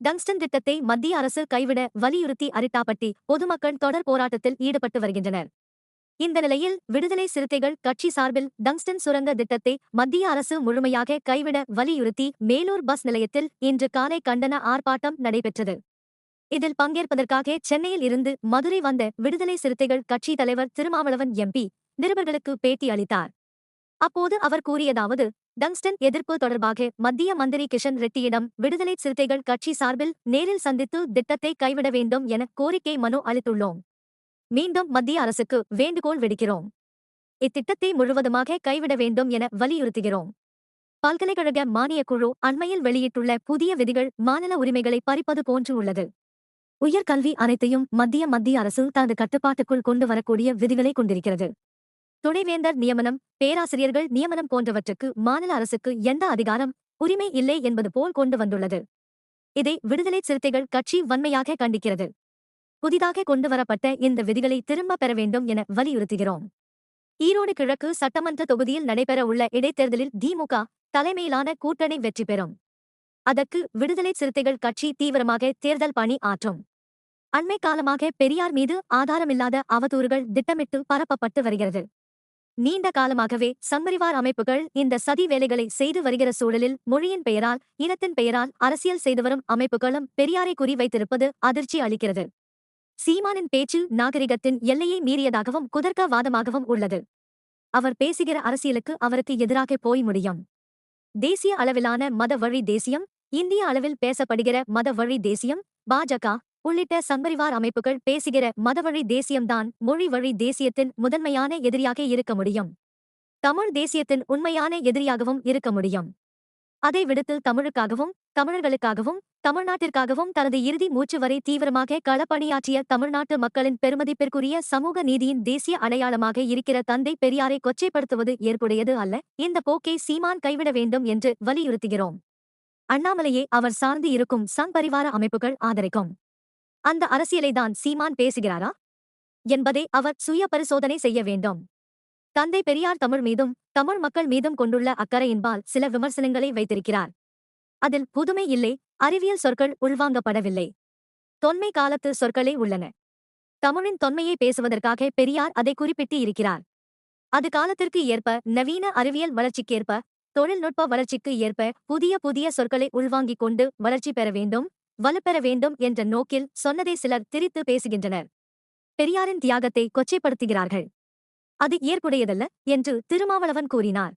Tungsten திட்டத்தை மத்திய அரசு கைவிட வலியுறுத்தி அரிட்டாப்பட்டி பொதுமக்கள் தொடர் போராட்டத்தில் ஈடுபட்டு வருகின்றனர். இந்த நிலையில் விடுதலை சிறுத்தைகள் கட்சி சார்பில் டங்ஸ்டன் சுரங்க திட்டத்தை மத்திய அரசு முழுமையாக கைவிட வலியுறுத்தி மேலூர் பஸ் நிலையத்தில் இன்று காலை கண்டன ஆர்ப்பாட்டம் நடைபெற்றது. இதில் பங்கேற்பதற்காக சென்னையில் இருந்து மதுரை வந்த விடுதலை சிறுத்தைகள் கட்சி தலைவர் திருமாவளவன் எம்பி நிருபர்களுக்கு பேட்டி அளித்தார். அப்போது அவர் கூறியதாவது டங்ஸ்டன் எதிர்ப்பு தொடர்பாக மத்திய மந்திரி கிஷன் ரெட்டியிடம் விடுதலை சிறுத்தைகள் கட்சி சார்பில் நேரில் சந்தித்து திட்டத்தை கைவிட வேண்டும் என கோரிக்கை மனு அளித்துள்ளோம். மீண்டும் மத்திய அரசுக்கு வேண்டுகோள் விடுக்கிறோம். இத்திட்டத்தை முழுவதுமாக கைவிட வேண்டும் என வலியுறுத்துகிறோம். பல்கலைக்கழக மானியக் குழு அண்மையில் வெளியிட்டுள்ள புதிய விதிகள் மாநில உரிமைகளை பறிப்பது போன்று உள்ளது. உயர்கல்வி அனைத்தையும் மத்திய மத்திய அரசு தனது கட்டுப்பாட்டுக்குள் கொண்டு வரக்கூடிய விதிகளை கொண்டிருக்கிறது. துணைவேந்தர் நியமனம் பேராசிரியர்கள் நியமனம் போன்றவற்றுக்கு மாநில அரசுக்கு எந்த அதிகாரம் உரிமை இல்லை என்பது போல் கொண்டு வந்துள்ளது. இதை விடுதலை சிறுத்தைகள் கட்சி வன்மையாக கண்டிக்கிறது. புதிதாக கொண்டுவரப்பட்ட இந்த விதிகளை திரும்ப பெற வேண்டும் என வலியுறுத்துகிறோம். ஈரோடு கிழக்கு சட்டமன்ற தொகுதியில் நடைபெற உள்ள இடைத்தேர்தலில் திமுக தலைமையிலான கூட்டணி வெற்றி பெறும். அதற்கு விடுதலை சிறுத்தைகள் கட்சி தீவிரமாக தேர்தல் பணி ஆற்றும். அண்மை காலமாக பெரியார் மீது ஆதாரமில்லாத அவதூறுகள் திட்டமிட்டு பரப்பப்பட்டு வருகிறது. நீண்ட காலமாகவே சம்மரிவார் அமைப்புகள் இந்த சதி வேலைகளை செய்து வருகிற சூழலில் மொழியின் பெயரால் இனத்தின் பெயரால் அரசியல் செய்து வரும் அமைப்புகளும் பெரியாரை குறிவைத்திருப்பது அதிர்ச்சி அளிக்கிறது. சீமானின் பேச்சு நாகரிகத்தின் எல்லையை மீறியதாகவும் குதர்க்கவாதமாகவும் உள்ளது. அவர் பேசுகிற அரசியலுக்கு அவருக்கு எதிராக போய் முடியும். தேசிய அளவிலான மத வழி தேசியம் இந்திய அளவில் பேசப்படுகிற மத வழி தேசியம் பாஜக உள்ளிட்ட சம்பரிவார் அமைப்புகள் பேசுகிற மதவழி தேசியம்தான் மொழி வழி தேசியத்தின் முதன்மையான எதிரியாக இருக்க முடியும். தமிழ் தேசியத்தின் உண்மையான எதிரியாகவும் இருக்க முடியும். அதை விடுத்து தமிழுக்காகவும் தமிழர்களுக்காகவும் தமிழ்நாட்டிற்காகவும் தனது இறுதி மூச்சு வரை தீவிரமாக களப்பணியாற்றிய தமிழ்நாட்டு மக்களின் பெருமதிப்பிற்குரிய சமூக நீதியின் தேசிய அடையாளமாக இருக்கிற தந்தை பெரியாரை கொச்சைப்படுத்துவது ஏற்புடையது அல்ல. இந்த போக்கை சீமான் கைவிட வேண்டும் என்று வலியுறுத்துகிறோம். அண்ணாமலையே அவர் சார்ந்து இருக்கும் சங் பரிவார அமைப்புகள் ஆதரிக்கும். அந்த அரசியலைதான் சீமான் பேசுகிறாரா? என்பதை அவர் சுய பரிசோதனை செய்ய வேண்டும். தந்தை பெரியார் தமிழ் மீதும் தமிழ் மக்கள் மீதும் கொண்டுள்ள அக்கறையின்பால் சில விமர்சனங்களை வைத்திருக்கிறார். அதில் புதுமை இல்லை அறிவியல் சொற்கள் உள்வாங்கப்படவில்லை. தொன்மை காலத்து சொற்களே உள்ளன. தமிழின் தொன்மையை பேசுவதற்காக பெரியார் அதை குறிப்பிட்டு இருக்கிறார். அது காலத்திற்கு ஏற்ப நவீன அறிவியல் வளர்ச்சிக்கேற்ப தொழில்நுட்ப வளர்ச்சிக்கு ஏற்ப புதிய புதிய சொற்களை உள்வாங்கிக் கொண்டு வளர்ச்சி பெற வேண்டும். வலுப்பெற வேண்டும் என்ற நோக்கில் சொன்னதை சிலர் திரித்து பேசுகின்றனர். பெரியாரின் தியாகத்தை கொச்சைப்படுத்துகிறார்கள். அது ஏற்புடையதல்ல என்று திருமாவளவன் கூறினார்.